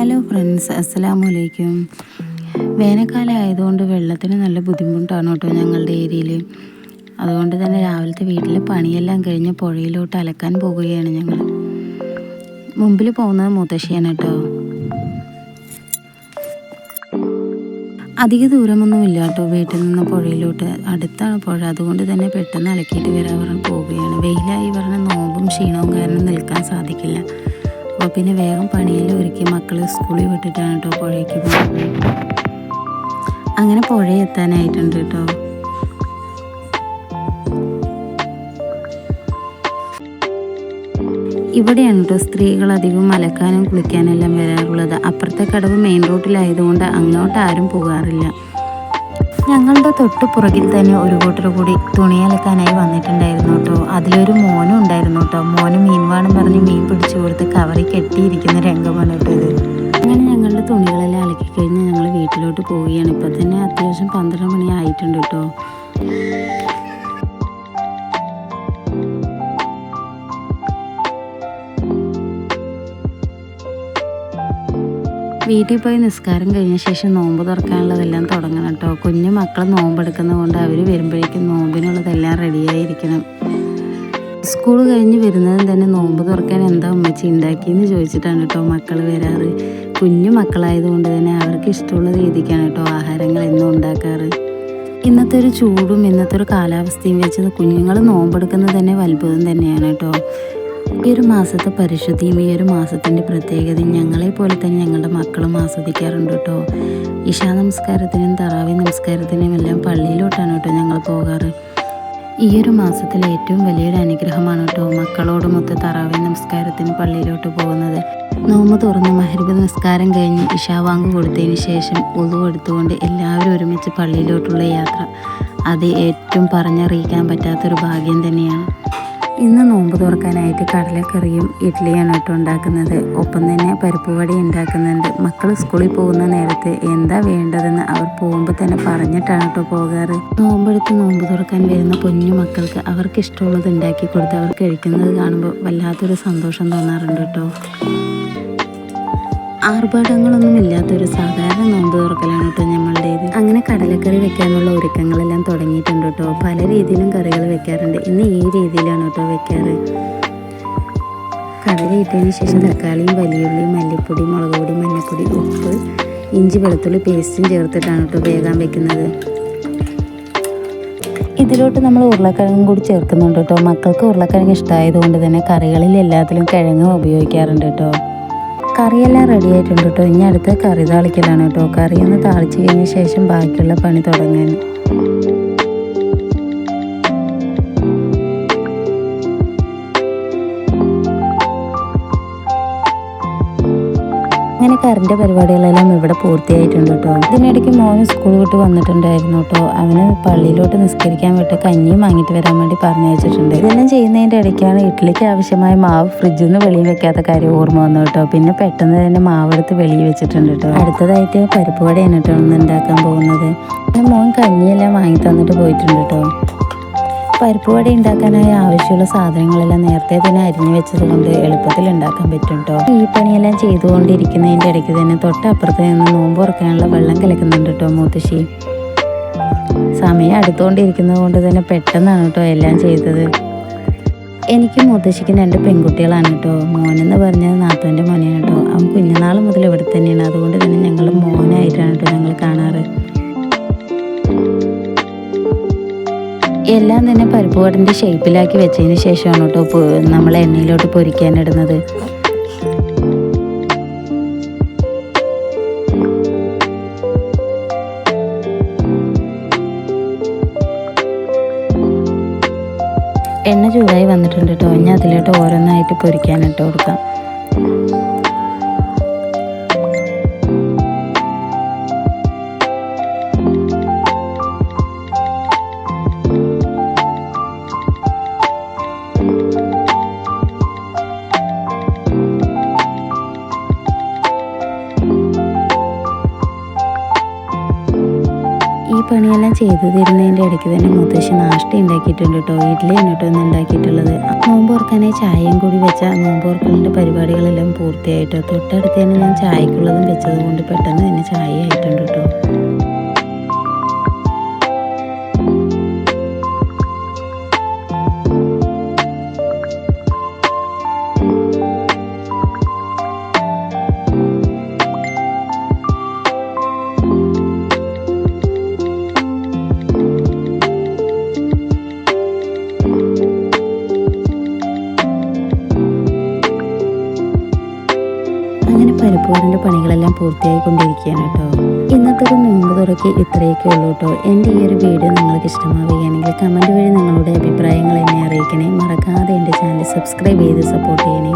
Hello friends അസ്സലാമു അലൈക്കും വേനൽക്കാലം ആയതുകൊണ്ട് വെള്ളത്തിന് നല്ല ബുദ്ധിമുട്ടാണ് കേട്ടോ ഞങ്ങളുടെ ഏരിയയിൽ അതുകൊണ്ട് തന്നെ രാവിലത്തെ വീട്ടിലെ പണിയെല്ലാം കഴിഞ്ഞ് പുഴയിലോട്ട് അലക്കാൻ പോകുകയാണ് ഞങ്ങൾ മുമ്പിൽ പോകുന്നത് മുത്തശ്ശിയാണ് കേട്ടോ. അധിക ദൂരമൊന്നുമില്ല കേട്ടോ വീട്ടിൽ നിന്ന് പുഴയിലോട്ട്. അടുത്താണ് പുഴ. അതുകൊണ്ട് തന്നെ പെട്ടെന്ന് അലക്കിയിട്ട് വരാൻ പറഞ്ഞ് പോവുകയാണ്. വെയിലായി പറഞ്ഞ നോമ്പും ക്ഷീണവും കാരണം നിൽക്കാൻ സാധിക്കില്ല. അപ്പോൾ പിന്നെ വേഗം പണിയെല്ലാം ഒരുക്കി മക്കളെ സ്കൂളിൽ വിട്ടിട്ടാണ് കേട്ടോ പുഴയ്ക്ക് പോകുന്നത് അങ്ങനെ പുഴ എത്താനായിട്ടുണ്ട് കേട്ടോ ഇവിടെയാണ് കേട്ടോ സ്ത്രീകൾ അധികം അലക്കാനും കുളിക്കാനും എല്ലാം വരാറുള്ളത്. അപ്പുറത്തെ കടവ് മെയിൻ റോഡിലായതുകൊണ്ട് അങ്ങോട്ട് ആരും പോകാറില്ല. ഞങ്ങളുടെ തൊട്ട് പുറകിൽ തന്നെ ഒരു കൂട്ടർ കൂടി തുണി അലക്കാനായി വന്നിട്ടുണ്ടായിരുന്നു കേട്ടോ അതിലൊരു മോനും ഉണ്ടായിരുന്നു കേട്ടോ. മോന് മീൻ പറഞ്ഞ് മീൻ പിടിച്ചു കൊടുത്ത് കവറി കെട്ടിയിരിക്കുന്ന രംഗമാണ് കേട്ടോ അങ്ങനെ ഞങ്ങളുടെ തുണികളെല്ലാം അലക്കി കഴിഞ്ഞ് ഞങ്ങൾ വീട്ടിലോട്ട് പോവുകയാണ്. ഇപ്പം തന്നെ അത്യാവശ്യം പന്ത്രണ്ട് മണി ആയിട്ടുണ്ട് കേട്ടോ. വീട്ടിൽ പോയി നിസ്കാരം കഴിഞ്ഞ ശേഷം നോമ്പ് തുറക്കാനുള്ളതെല്ലാം തുടങ്ങണം കേട്ടോ. കുഞ്ഞു മക്കൾ നോമ്പെടുക്കുന്നത് കൊണ്ട് അവർ വരുമ്പോഴേക്കും നോമ്പിനുള്ളതെല്ലാം റെഡിയായിരിക്കണം സ്കൂൾ കഴിഞ്ഞ് വരുന്നതും തന്നെ നോമ്പ് തുറക്കാൻ എന്താ ഉമ്മച്ചി ഉണ്ടാക്കിയെന്ന് ചോദിച്ചിട്ടാണ് കേട്ടോ മക്കൾ വരാറ്. കുഞ്ഞു മക്കളായതുകൊണ്ട് തന്നെ അവർക്ക് ഇഷ്ടമുള്ള രീതിക്കാണ് കേട്ടോ ആഹാരങ്ങൾ എന്നും ഉണ്ടാക്കാറ്. ഇന്നത്തെ ഒരു ചൂടും ഇന്നത്തെ ഒരു കാലാവസ്ഥയും വെച്ച് കുഞ്ഞുങ്ങൾ നോമ്പെടുക്കുന്നത് തന്നെ അത്ഭുതം തന്നെയാണ് കേട്ടോ. ഈ ഒരു മാസത്തെ പരിശുദ്ധിയും ഈ ഒരു മാസത്തിന്റെ പ്രത്യേകതയും ഞങ്ങളെ പോലെ തന്നെ ഞങ്ങളുടെ മക്കളും ആസ്വദിക്കാറുണ്ട് കേട്ടോ. ഇഷാ നമസ്കാരത്തിനും തറാവി നമസ്കാരത്തിനും എല്ലാം പള്ളിയിലോട്ടാണ് കേട്ടോ ഞങ്ങൾ പോകാറ്. ഈ ഒരു മാസത്തിലെ ഏറ്റവും വലിയൊരു അനുഗ്രഹമാണ് കേട്ടോ മക്കളോടുമൊത്ത് തറാവി നമസ്കാരത്തിന് പള്ളിയിലോട്ട് പോകുന്നത്. നോമ്പ് തുറന്ന് മഹരിബ് നമസ്കാരം കഴിഞ്ഞ് ഇഷാവാങ്ക് കൊടുത്തതിന് ശേഷം ഒതു എടുത്തുകൊണ്ട് എല്ലാവരും ഒരുമിച്ച് പള്ളിയിലോട്ടുള്ള യാത്ര. അത് ഏറ്റവും പറഞ്ഞറിയിക്കാൻ പറ്റാത്തൊരു ഭാഗ്യം തന്നെയാണ്. ഇന്ന് നോമ്പ് തുറക്കാനായിട്ട് കടലക്കറിയും ഇഡ്ഡലിയാണ് കേട്ടോ ഉണ്ടാക്കുന്നത്. ഒപ്പം തന്നെ പരിപ്പ് വടി ഉണ്ടാക്കുന്നുണ്ട്. മക്കൾ സ്കൂളിൽ പോകുന്ന നേരത്ത് എന്താ വേണ്ടതെന്ന് അവർ പോകുമ്പോൾ തന്നെ പറഞ്ഞിട്ടാണ് കേട്ടോ പോകാറ്. നോമ്പെടുത്ത് നോമ്പ് തുറക്കാൻ വരുന്ന കുഞ്ഞു മക്കൾക്ക് അവർക്ക് ഇഷ്ടമുള്ളത് ഉണ്ടാക്കി കൊടുത്ത് അവർ കഴിക്കുന്നത് കാണുമ്പോൾ വല്ലാത്തൊരു സന്തോഷം തോന്നാറുണ്ട് കേട്ടോ. ആർഭാടങ്ങളൊന്നും ഇല്ലാത്തൊരു സാധാരണ നോമ്പ് തുറക്കലാണ് കേട്ടോ നമ്മളുടേത് അങ്ങനെ കടലക്കറി വെക്കാനുള്ള ഒരുക്കങ്ങളെല്ലാം തുടങ്ങിയിട്ടുണ്ട് കേട്ടോ. പല രീതിയിലും കറികൾ വെക്കാറുണ്ട്. ഇന്ന് ഈ രീതിയിലാണ് കേട്ടോ വെക്കാറ്. കടല ഇട്ടതിന് ശേഷം തക്കാളിയും വലിയുള്ളിയും മല്ലിപ്പൊടി മുളക് പൊടി മഞ്ഞൾപ്പൊടി ഉപ്പ് ഇഞ്ചി വെളുത്തുള്ളി പേസ്റ്റും ചേർത്തിട്ടാണ് കേട്ടോ വേഗം വെക്കുന്നത്. ഇതിലോട്ട് നമ്മൾ ഉരുളക്കിഴങ്ങും കൂടി ചേർക്കുന്നുണ്ട് കേട്ടോ. മക്കൾക്ക് ഉരുളക്കിഴങ്ങ് ഇഷ്ടമായതുകൊണ്ട് തന്നെ കറികളിൽ എല്ലാത്തിലും കിഴങ്ങ് ഉപയോഗിക്കാറുണ്ട് കേട്ടോ. കറിയെല്ലാം റെഡി ആയിട്ടുണ്ട് കേട്ടോ ഇനി അടുത്ത കറി താളിക്കലാണ് കേട്ടോ കറി ഒന്ന് താളിച്ച് കഴിഞ്ഞ ശേഷം ബാക്കിയുള്ള പണി തുടങ്ങാൻ. കറിന്റെ പരിപാടികളെല്ലാം ഇവിടെ പൂർത്തിയായിട്ടുണ്ട് കേട്ടോ. ഇതിനിടയ്ക്ക് മോന് സ്കൂൾ വിട്ട് വന്നിട്ടുണ്ടായിരുന്നു കേട്ടോ. അവന് പള്ളിയിലോട്ട് നിസ്കരിക്കാൻ വിട്ട് കഞ്ഞിയും വാങ്ങിയിട്ട് വരാൻ വേണ്ടി പറഞ്ഞയച്ചിട്ടുണ്ട്. ഇതെല്ലാം ചെയ്യുന്നതിന്റെ ഇടയ്ക്കാണ് ഇഡ്ഡലിക്ക് ആവശ്യമായ മാവ് ഫ്രിഡ്ജിൽ നിന്ന് വെളിയിൽ വെക്കാത്ത കാര്യം ഓർമ്മ വന്നു കേട്ടോ. പിന്നെ പെട്ടെന്ന് തന്നെ മാവ് എടുത്ത് വെളിയിൽ വെച്ചിട്ടുണ്ട് കേട്ടോ. അടുത്തതായിട്ട് പരിപ്പ് വടയാണ് കേട്ടോ ഒന്ന് ഉണ്ടാക്കാൻ പോകുന്നത്. മോൻ കഞ്ഞിയെല്ലാം വാങ്ങി തന്നിട്ട് പോയിട്ടുണ്ട് കേട്ടോ. പരിപ്പ് വട ഉണ്ടാക്കാനായി ആവശ്യമുള്ള സാധനങ്ങളെല്ലാം നേരത്തെ തന്നെ അരിഞ്ഞു വെച്ചത് കൊണ്ട് എളുപ്പത്തിൽ ഉണ്ടാക്കാൻ പറ്റും കേട്ടോ ഈ പണിയെല്ലാം ചെയ്തുകൊണ്ടിരിക്കുന്നതിന്റെ ഇടയ്ക്ക് തന്നെ തൊട്ടപ്പുറത്ത് നിന്ന് നോമ്പ് ഉറക്കാനുള്ള വെള്ളം കലക്കുന്നുണ്ട് കേട്ടോ മൂത്തശ്ശി. സമയം അടുത്തുകൊണ്ടിരിക്കുന്നത് കൊണ്ട് തന്നെ പെട്ടെന്നാണ് കേട്ടോ എല്ലാം ചെയ്തത്. എനിക്ക് മുത്തശ്ശിക്ക് രണ്ട് പെൺകുട്ടികളാണ് കേട്ടോ മോനെന്ന് പറഞ്ഞത് നാത്തോന്റെ മോനെയാണ് കേട്ടോ അവൻ കുഞ്ഞുനാൾ മുതൽ ഇവിടെ തന്നെയാണ്. അതുകൊണ്ട് തന്നെ ഞങ്ങൾ മോനായിട്ടാണ് കേട്ടോ ഞങ്ങൾ കാണാറ്. എല്ലാം തന്നെ പരിപ്പുവടന്റെ ഷേപ്പിലാക്കി വെച്ചതിന് ശേഷമാണ് കേട്ടോ നമ്മൾ എണ്ണയിലോട്ട് പൊരിക്കാനിടുന്നത്. എണ്ണ ചൂടായി വന്നിട്ടുണ്ട് കേട്ടോ. ഇനി അതിലോട്ട് ഓരോന്നായിട്ട് പൊരിക്കാനിട്ട് കൊടുക്കാം. ഈ പണിയെല്ലാം ചെയ്തു തരുന്നതിന്റെ ഇടയ്ക്ക് തന്നെ മുത്തശ്ശി നാഷ്ട ഉണ്ടാക്കിയിട്ടുണ്ട് കേട്ടോ. ഇഡ്ഡലിയാണ് കേട്ടോ ഒന്ന് ഉണ്ടാക്കിയിട്ടുള്ളത്. നോമ്പ് ഓർക്കാനായി ചായയും കൂടി വെച്ച നോമ്പ് ഓർക്കലിന്റെ പരിപാടികളെല്ലാം പൂർത്തിയായിട്ടോ. തൊട്ടടുത്ത് തന്നെ ഞാൻ ചായക്കുള്ളതും വെച്ചത് കൊണ്ട് പെട്ടെന്ന് തന്നെ ചായ ആയിട്ടുണ്ട് കേട്ടോ. അങ്ങനെ പണികളെല്ലാം പണികളെല്ലാം പൂർത്തിയായിക്കൊണ്ടിരിക്കുകയാണ് കേട്ടോ. ഇന്നത്തെ ഒരു നോമ്പ് തുറക്കി ഇത്രയൊക്കെ ഉള്ളൂ കേട്ടോ. എന്റെ ഈ ഒരു വീഡിയോ നിങ്ങൾക്ക് ഇഷ്ടമാവുകയാണെങ്കിൽ കമന്റ് വഴി നിങ്ങളുടെ അഭിപ്രായങ്ങൾ എന്നെ അറിയിക്കണേ. മറക്കാതെ എന്റെ ചാനൽ സബ്സ്ക്രൈബ് ചെയ്ത് സപ്പോർട്ട് ചെയ്യണേ.